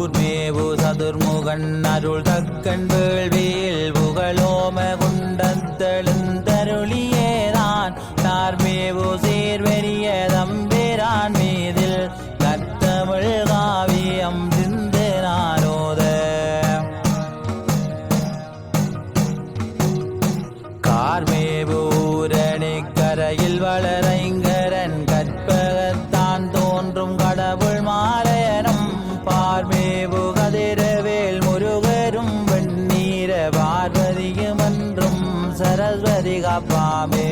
கூர்மேவு சதுர்முகன் அருள் தக்கன் வேள்வியில் புகழோம குன் காப்பாமே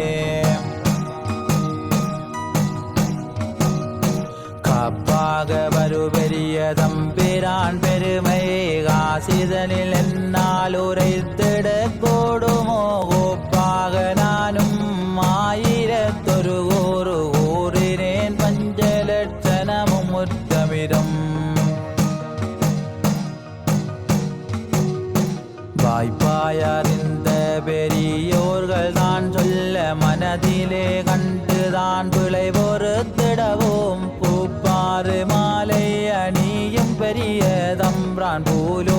காப்பாக வருபெரிய தம்பிரான் பெருமை காசிதனில் என்னால் உரைத்திட கூடுமோ கோப்பாக நானும் ஆயிரத்தொரு கூறு கூறினேன் பஞ்சலட்சணமும் முத்தமிடும் வாய்ப்பாயாரின் மனதிலே கண்டுதான் பிழை பொறுத்திடவும். பூப்பாறு மாலை அணியும் பெரிய தம்ரான் போலும்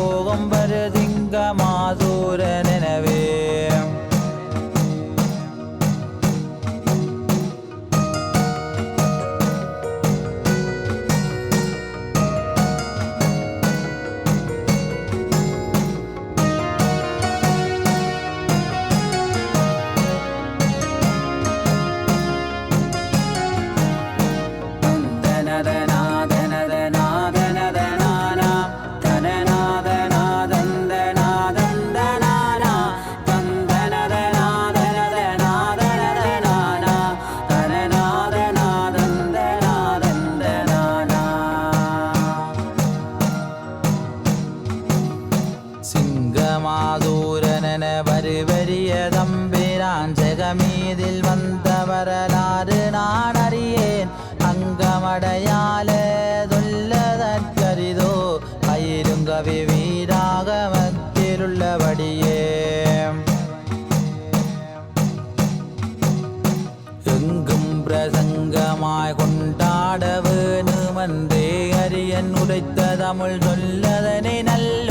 மாதூரனென வருவரிய தம்பிரான் ஜெகமீதில் வந்த வரலாறு நான் அறியேன். அங்கமடையாலே சொல்லதற்கரிதோ பயிருங்கவி வீராகமத்திலுள்ளபடியே எங்கும் பிரசங்கமாய் கொண்டாட வேணுமன்றே அரியன் உரைத்த தமிழ் சொல்லதனை நல்ல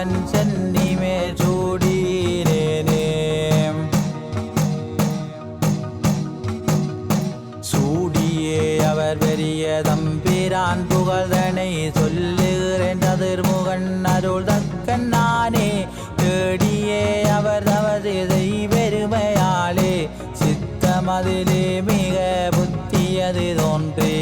பாதமன் சென்னிமே சூடீரேனே சூடியே அவர் பெரிய தம்பிரான் புகழ்தனை சொல்லுகிறேன் அதிர்முகன் அருள் தக்கன் நானே. தேடியே அவர் தவறு பெருமையாலே சித்தமதிலே மிக புத்தியது தோன்றே.